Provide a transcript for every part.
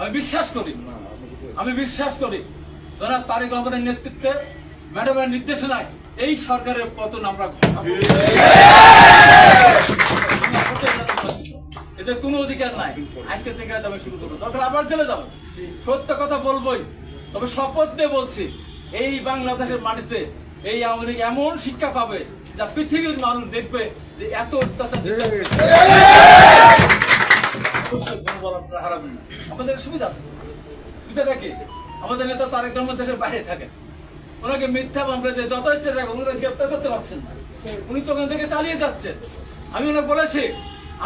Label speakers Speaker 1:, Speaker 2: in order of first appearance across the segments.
Speaker 1: আমি বিশ্বাস করি। আমি বিশ্বাস করি। জনাব তারেক রহমানের নেতৃত্বে ম্যাডামের নির্দেশনায় এই সরকারের পতন আমরা ঘটাবো। এদের কোনো অধিকার নাই। আজকে থেকে আমি শুরু করব। দরকার আবার চলে যাব। সত্য কথা বলবোই। তবে শপথ দিয়ে বলছি, এই বাংলাদেশের মাটিতে এই আওয়ামী লীগ এমন শিক্ষা পাবে যা পৃথিবীর মানুষ দেখবে যে এত অত্যাচার। সুবিধা আছে। আমাদের নেতা দেশের বাইরে থাকেন। ওনাকে মিথ্যা যে গ্রেপ্তার করতে পারছেন না। উনি তো ওখান থেকে চালিয়ে যাচ্ছেন। আমি ওনাকে বলেছি,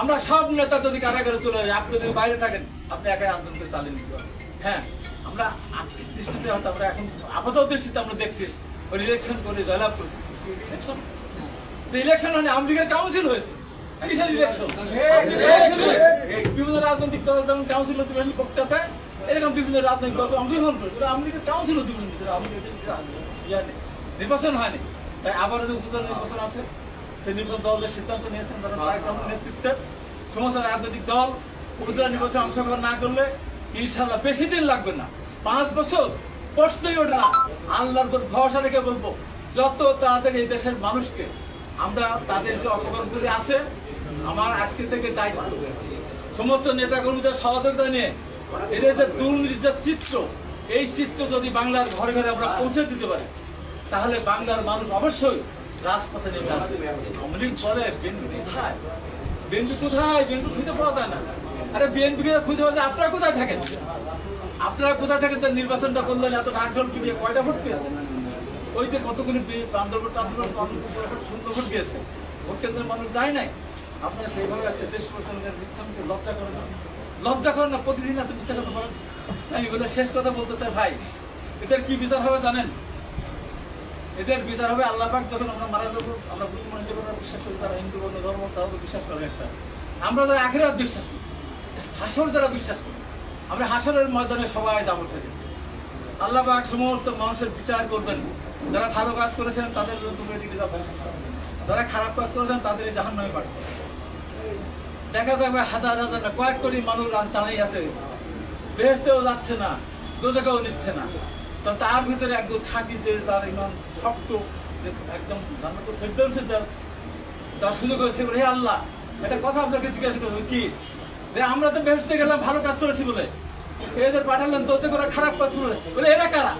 Speaker 1: আমরা সব নেতা যদি কারাগারে চলে যাই আপনি যদি বাইরে থাকেন, আপনি একাই আন্দোলনকে চালিয়ে নিতে পারেন হ্যাঁ আমরা আর্থিক দৃষ্টিতে হয়তো আমরা এখন আপাতত দৃষ্টিতে আমরা দেখছি, ওই ইলেকশন করে জয়লাভ করেছি। ইলেকশন ইলেকশন মানে আমেরিকার কাউন্সিল হয়েছে। বিভিন্ন রাজনৈতিক দল যেমন কাউন্সিল বক্তৃতা এরকম বিভিন্ন রাজনৈতিক অংশগ্রহণ করেছে ওরা আমেরিকার কাউন্সিল ইয়ে নেই। নির্বাচন হয়নি তাই আবার যে উপজেলা নির্বাচন আছে সেই নির্বাচন দলের সিদ্ধান্ত নিয়েছেন তারা নেতৃত্বে সমস্ত রাজনৈতিক দল উপজেলা নির্বাচনে অংশগ্রহণ না করলে ইনশাল্লাহ বেশি দিন লাগবে না পাঁচ বছর প্রশ্নই ওঠে না আল্লাহর ভরসা রেখে বলব যত তাড়াতাড়ি এই দেশের মানুষকে আমরা তাদের যে অপকর্মগুলি আছে আমার আজকে থেকে দায়িত্ব। সমস্ত নেতা কর্মীদের সহযোগিতা নিয়ে এদের যে দুর্নীতির যে চিত্র, এই চিত্র যদি বাংলার ঘরে ঘরে আমরা পৌঁছে দিতে পারি, তাহলে বাংলার মানুষ অবশ্যই রাজপথে নেমে বিএনপি কোথায়? বিএনপি কোথায়? খুঁজে পাওয়া যায় না। আরে বিএনপি খুঁজে পাওয়া যায়? আপনারা কোথায় থাকেন? আপনারা কোথায় থাকেন যে নির্বাচনটা করলেন, এত ডাক ঢোল কি দিয়ে কয়টা ভোট পেয়েছেন? ওই যে কতগুলি আন্দোলন আন্দোলন সুন্দর ভোট গিয়েছে। ভোট কেন্দ্রের মানুষ যায় নাই? আপনারা সেইভাবে আজকে দেশ প্রচারের মিথ্যা মিথ্যা লজ্জা করেন না। লজ্জা করেন না, প্রতিদিন এত মিথ্যা কথা বলেন। আমি বলে শেষ কথা বলতে চাই, ভাই, এদের কি বিচার হবে জানেন? এদের বিচার হবে আল্লাহ পাক যখন আমরা মারা যাব, আমরা মুসলমান হিসেবে বিশ্বাস করি তারা হিন্দু বর্ণ ধর্ম তারা তো বিশ্বাস করে একটা। আমরা যারা আখেরাত বিশ্বাস করি, হাসর যারা বিশ্বাস করি, আমরা হাসরের ময়দানে সবাই যাব সেদিন আল্লাহ পাক সমস্ত মানুষের বিচার করবেন। যারা ভালো কাজ করেছেন, তাদের তুমি দিকে যাবে যারা খারাপ কাজ করেছেন, তাদের জাহান নামে পাঠাবে দেখা যাবে হাজার হাজার, কয়েক কোটি মানুষ দাঁড়িয়ে আছে। বেহেস্তেও যাচ্ছে না দোজাকেও নিচ্ছে না। তো তার ভিতরে একজন খাঁটি যে তার একদম শক্ত একদম ফেরদৌসে যার সুযোগ হয়েছে হে আল্লাহ, একটা কথা আপনাকে জিজ্ঞাসা করব, কি? যে আমরা তো বেহেস্তে গেলাম, ভালো কাজ করেছি বলে। এদের পাঠালেন তোতে করে খারাপ কাজ করে বলে, এরা কারা?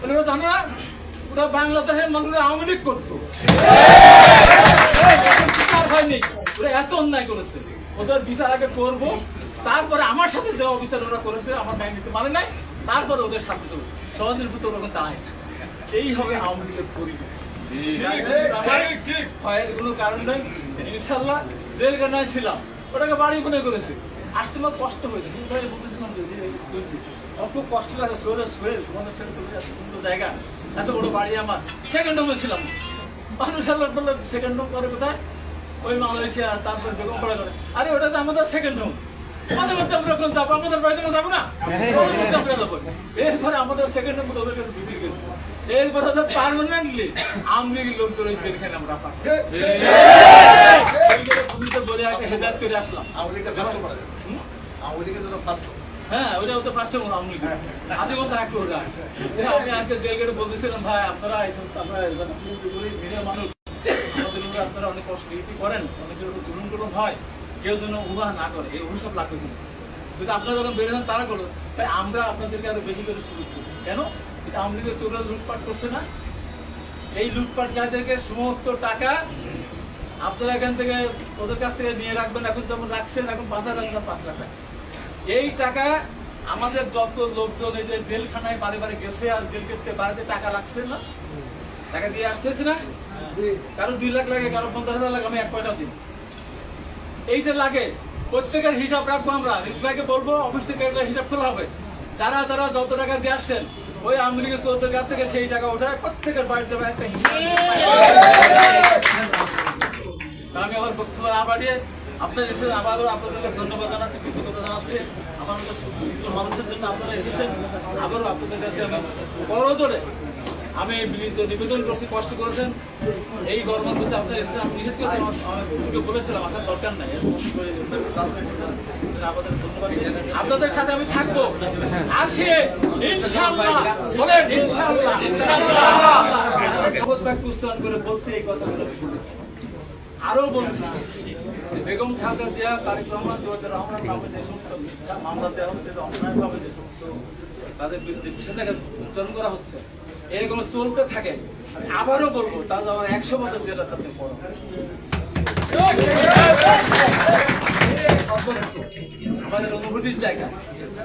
Speaker 1: বলে, ওরা জানো না, ওরা বাংলাদেশের মানুষ আওয়ামী লীগ করতো। করেছে। ওদের বিচার আগে করব তারপরে আমার সাথে যে অবিচার ওরা করেছে আমার ন্যায় নিতে মানে নাই তারপরে ওদের সাথে দেবো। সমাজের ভিতরে ওরকম দাঁড়ায় এই হবে আওয়ামী লীগের পরিবেশ। ভয়ের কোনো কারণ নেই। ইনশাল্লাহ জেলখানায় ছিলাম। ওটাকে বাড়ি মনে করেছে? আসতে আমার কষ্ট হয়েছে। কিন্তু ভাই বলতেছিলাম যে এই দুর্নীতি। আমার খুব কষ্ট লাগে শোরে শোয়ে তোমাদের ছেড়ে চলে যাচ্ছে। সুন্দর জায়গা। এত বড় বাড়ি আমার। সেকেন্ড হোমে ছিলাম। মানুষ আল্লাহ সেকেন্ড হোম করে কোথায়? ওই মালয়েশিয়া তারপর বেগম পড়া করে আরে ওটা তো আমাদের সেকেন্ড হোম মধ্যে আমরা যাব আমাদের বাড়িতে যাব না। এরপরে আমাদের সেকেন্ড হোম ওদের কাছে বিক্রি করে এরপরে তো পার্মানেন্টলি আমি লোকদের ওই জেলখানে আমরা বলে আগে হেদায়ত করে আসলাম? হ্যাঁ ওটা তো ফার্স্ট টাইম আমি ওরা। আমি আজকে জেল গেটে বলতেছিলাম ভাই আপনারা এইসব আপনারা মানুষ। উপরে আপনারা অনেক ইতি করেন অনেকের উপর জুলুম টুলুম হয়, কেউ যেন উহা না করে, এই অভিশাপ লাগবে কিন্তু কিন্তু আপনারা যখন বেরোলেন তারা করল। তাই আমরা আপনাদেরকে আরও বেশি করে সুযোগ দেবো। কেন? এটা আমাদেরকে চোরা লুটপাট করছে না, এই লুটপাটকারীদেরকে সমস্ত টাকা আপনারা এখান থেকে ওদের কাছ থেকে নিয়ে রাখবেন, এখন যেমন রাখছেন এখন পাঁচ হাজার টাকা পাঁচ লাখ টাকা। এই টাকা আমাদের যত লোকজন এই যে জেলখানায় বারে বারে গেছে আর জেল কেটে বাড়িতে টাকা লাগছে না টাকা দিয়ে আসতেছে না? কারও দুই লাখ লাগে কারও পঞ্চাশ হাজার লাগে আমি এক পয়সা দিই। এই যে লাগে প্রত্যেকের হিসাব রাখব আমরা। রিজভাইকে বলব অফিস থেকে একটা হিসাব খোলা হবে। যারা যারা যত টাকা দিয়ে আসছেন ওই আমেরিকা চৌধুরীর কাছ থেকে সেই টাকা ওঠায় প্রত্যেকের বাড়িতে হিসাব আমি আমার বক্তব্য না বাড়িয়ে আপনার এসে আবারও আপনাদেরকে ধন্যবাদ জানাচ্ছি কৃতজ্ঞতা জানাচ্ছি। আমার মানুষের জন্য আপনারা এসেছেন। আবারও আপনাদের কাছে আমি বড় জোরে আমি নিবেদন করছি, কষ্ট করেছেন। এই গরমের মধ্যে আপনার এসেছে আমি নিষেধ বলেছিলাম, আপনার দরকার নাই। আপনাদের সাথে আমি থাকব। করে বলছি, এই কথাগুলো আরও বলছি। বেগম খালেদা জিয়া, তারিক রহমান জোয়াদের রহমান যে সমস্ত মামলা দেওয়া হচ্ছে অন্যায়ভাবে যে সমস্ত তাদের বিরুদ্ধে নিষেধাজ্ঞা উচ্চারণ করা হচ্ছে এগুলো চলতে থাকে। আমি আবারও বলব, তাহলে আমার একশো বছর জেলা তাতে আমাদের অনুভূতির জায়গা।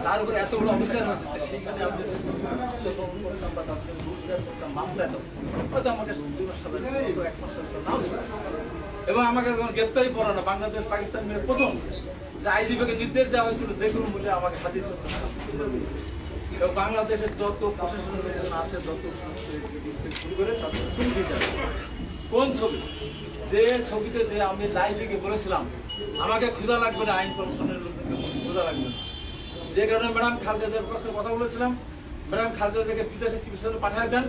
Speaker 1: তার উপরে এত বড় অফিসার হয়েছে এবং আমাকে যখন গ্রেপ্তারি পড়ানো বাংলাদেশ, পাকিস্তান প্রথম যে আইজিপিকে নির্দেশ দেওয়া হয়েছিল, যে কোনো মূল্যে আমাকে হাজির করতে। বাংলাদেশের যত প্রশাসনের লোকজন আছে, যত শুরু করে তাদের হবে। কোন ছবি? যে ছবিতে যে আমি লাইভে বলেছিলাম, আমাকে ক্ষুধা লাগবে না, আইন প্রশাসনের ক্ষুধা লাগবে না। যে কারণে ম্যাডাম খালেদাদের পক্ষে কথা বলেছিলাম, ম্যাডাম খালেদাদেরকে বিদেশে চিকিৎসা পাঠিয়ে দেন।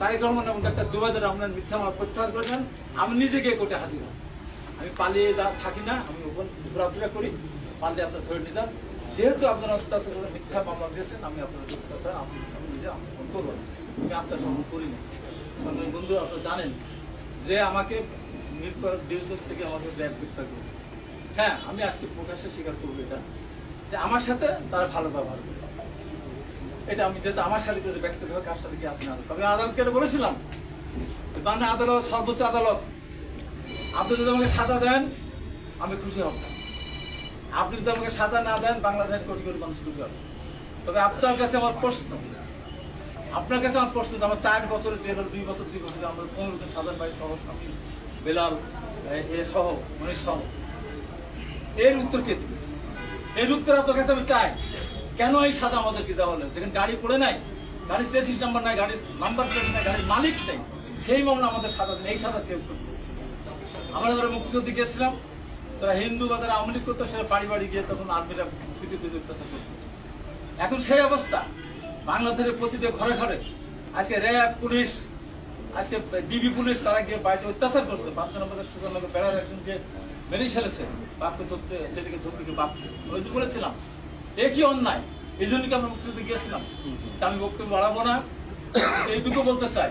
Speaker 1: তারেক রহমান এবং ডাক্তার দুবাজার রহমান মিথ্যা আমার প্রত্যাহার করে দেন। আমি নিজে গিয়ে কোর্টে হাজির আমি পালিয়ে যা থাকি না, আমি ওপেন ঘোরাফেরা করি, পালিয়ে আপনার ধরে নিয়ে যান। যেহেতু আপনারা অত্যাচার করে মিথ্যা মামলা দিয়েছেন, আমি আপনার কথা, আমি নিজে আমন্ত্রণ করব আমি আপনার সমর্থন করি না। কারণ বন্ধু, আপনারা জানেন যে আমাকে মিরপুর ডিউসেস থেকে আমাকে ব্যাগ গ্রেপ্তার করেছে। হ্যাঁ আমি আজকে প্রকাশ্যে স্বীকার করব এটা, যে আমার সাথে তারা ভালো ব্যবহার করে এটা আমি যেহেতু আমার সাথে কিন্তু ব্যক্তিগত কার সাথে কি আছে না তবে আদালতকে বলেছিলাম মানে আদালত সর্বোচ্চ আদালত। আপনি যদি আমাকে সাজা দেন, আমি খুশি হব। আপনি যদি আমাকে সাজা না দেন, বাংলাদেশের কোটি কোটি মানুষ খুশি হবে তবে আপনার কাছে আমার প্রশ্ন। আপনার কাছে আমার প্রশ্ন আমার চার বছরের জেল দুই বছর দুই বছর, আমরা পনেরো জন সাধারণ ভাই সহ আমি বেলাল, এ- সহ মনীষ সহ। এর উত্তর কে? এর উত্তর আপনার কাছে আমি চাই। কেন এই সাজা আমাদেরকে দেওয়া হলো? যেখানে গাড়ি পড়ে নাই, গাড়ির চেসিস নাম্বার নাই, গাড়ির নাম্বার প্লেট নাই, গাড়ির মালিক নেই। সেই মামলা আমাদের সাজা এই সাজা কেউ উত্তর আমরা যারা মুক্তিযুদ্ধে গিয়েছিলাম তারা হিন্দু বাজারে আওয়ামী লীগ করতো সেটা বাড়ি বাড়ি গিয়ে তখন আর্মিরা খুঁজে অত্যাচার করতো এখন সেই অবস্থা। বাংলাদেশের প্রতিটি ঘরে ঘরে আজকে র্যাব, পুলিশ, আজকে ডিবি পুলিশ, তারা গিয়ে বাড়িতে অত্যাচার করছে। বাপজন আমাদের লোক বেড়ার একজনকে মেরেই ফেলেছে। বাপকে ধরতে, ছেলেকে ধরতে গিয়ে বাপ ওই তো বলেছিলাম, এ কি অন্যায়? এই জন্য কি আমরা মুক্তিযুদ্ধে গিয়েছিলাম? আমি বক্তব্য বাড়াবো না। এইটুকু বলতে চাই।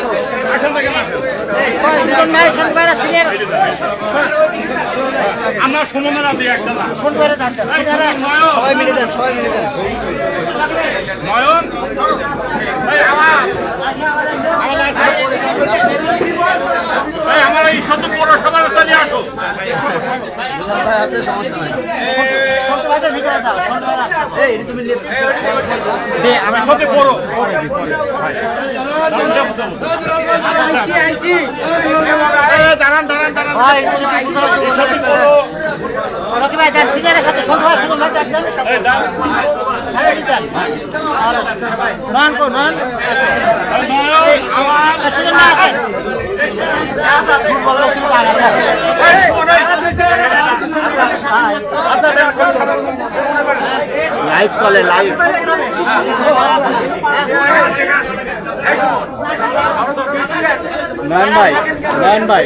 Speaker 2: আমরা সমমেলা দিই একটা
Speaker 3: সবাই মিলে দেন সবাই মিলে দেন
Speaker 2: নয়ন আমার এই শত পৌরসভার আসো দাঁড়ান দাঁড়ান দাঁড়ান
Speaker 3: ভাই রকি ভাই দেন সিনিয়রের সাথে ভাই কো
Speaker 2: নয়ন
Speaker 3: লাইভ চলে লাইভ নয়ন ভাই নয়ন
Speaker 2: ভাই